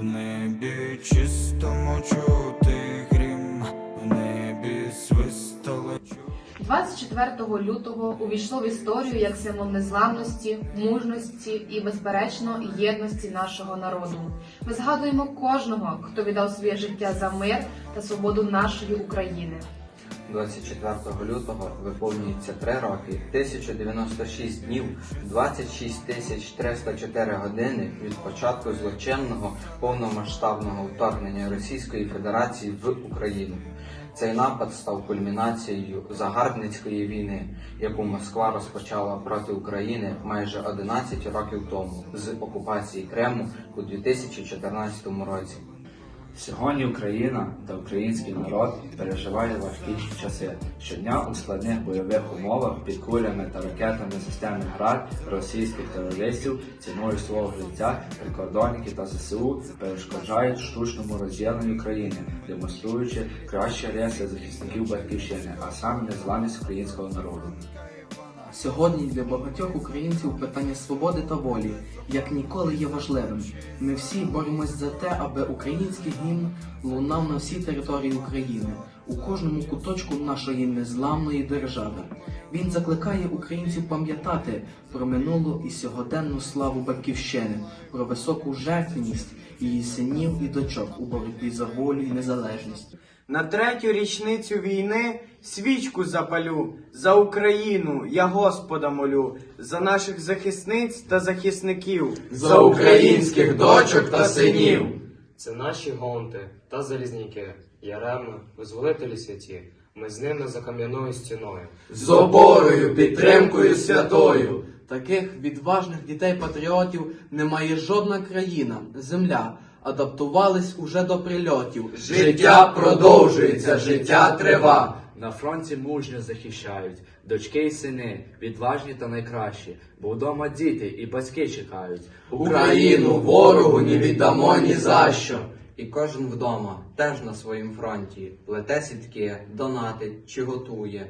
в небі чистому чути грім, в небі свистали. 24 лютого увійшло в історію як символ незламності, мужності і, безперечно, єдності нашого народу. Ми згадуємо кожного, хто віддав своє життя за мир та свободу нашої України. 24 лютого виповнюється 3 роки, 1096 днів, 26 тисяч 304 години від початку злочинного повномасштабного вторгнення Російської Федерації в Україну. Цей напад став кульмінацією загарбницької війни, яку Москва розпочала проти України майже 11 років тому з окупації Криму у 2014 році. Сьогодні Україна та український народ переживає важкі часи. Щодня у складних бойових умовах під кулями та ракетами системи ГРАД російських терористів ціною свого життя прикордонники та ЗСУ перешкоджають штучному розділенню країни, демонструючи кращі риси захисників батьківщини, а саме незламність українського народу. Сьогодні для багатьох українців питання свободи та волі як ніколи є важливим. Ми всі боремось за те, аби український гімн лунав на всій території України, у кожному куточку нашої незламної держави. Він закликає українців пам'ятати про минулу і сьогоденну славу батьківщини, про високу жертвеність її синів і дочок у боротьбі за волю і незалежність. На третю річницю війни свічку запалю за Україну, я Господа молю, за наших захисниць та захисників, за українських дочок та синів. Це наші гонти та залізняки, Яремна, визволителі святі. Ми з ними за кам'яною стіною. З опорою, підтримкою святою. Таких відважних дітей-патріотів немає жодна країна, земля. Адаптувались уже до прильотів. Життя продовжується, життя трива. На фронті мужньо захищають дочки і сини, відважні та найкращі, бо вдома діти і батьки чекають. Україну ворогу не віддамо ні за що. І кожен вдома теж на своїм фронті плете сітки, донатить чи готує.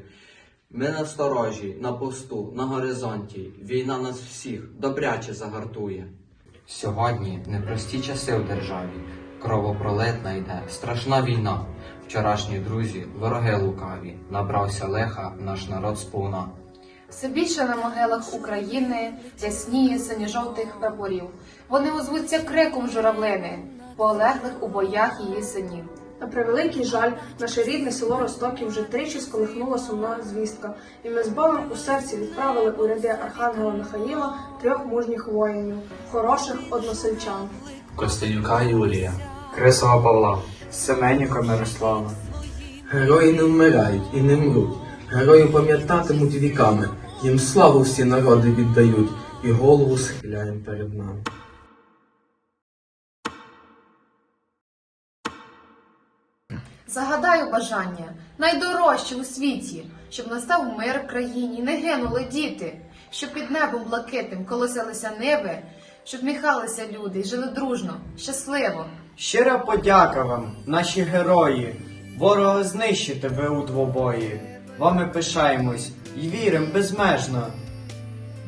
Ми насторожі, на посту, на горизонті. Війна нас всіх добряче загартує. Сьогодні непрості часи в державі. Кровопролетна йде, страшна війна. Вчорашні друзі, вороги лукаві, набрався леха наш народ сповна. Все більше на могилах України ясніє синьо-жовтих прапорів. Вони озвуться криком журавлини, полеглих у боях її синів. На превеликий жаль, наше рідне село Ростоків вже тричі сколихнула сумна звістка, і ми з болем у серці відправили у ряди Архангела Михаїла трьох мужніх воїнів, хороших односельчан. Костянюка Юлія. Крисова Павла, Семеніка Мирослава. Герої не вмирають і не мруть. Герої пам'ятатимуть віками. Їм славу всі народи віддають, і голову схиляємо перед нами. Загадаю бажання найдорожче у світі, щоб настав мир в країні, не гинули діти, щоб під небом блакитним колосилися неби, щоб міхалися люди і жили дружно, щасливо. Щира подяка вам, наші герої, ворога знищите ви у двобої. Вами пишаємось і віримо безмежно.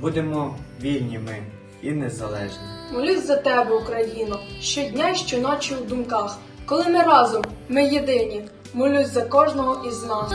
Будемо вільні ми і незалежні. Молюсь за тебе, Україно, щодня й щоночі в думках. Коли ми разом, ми єдині. Молюсь за кожного із нас.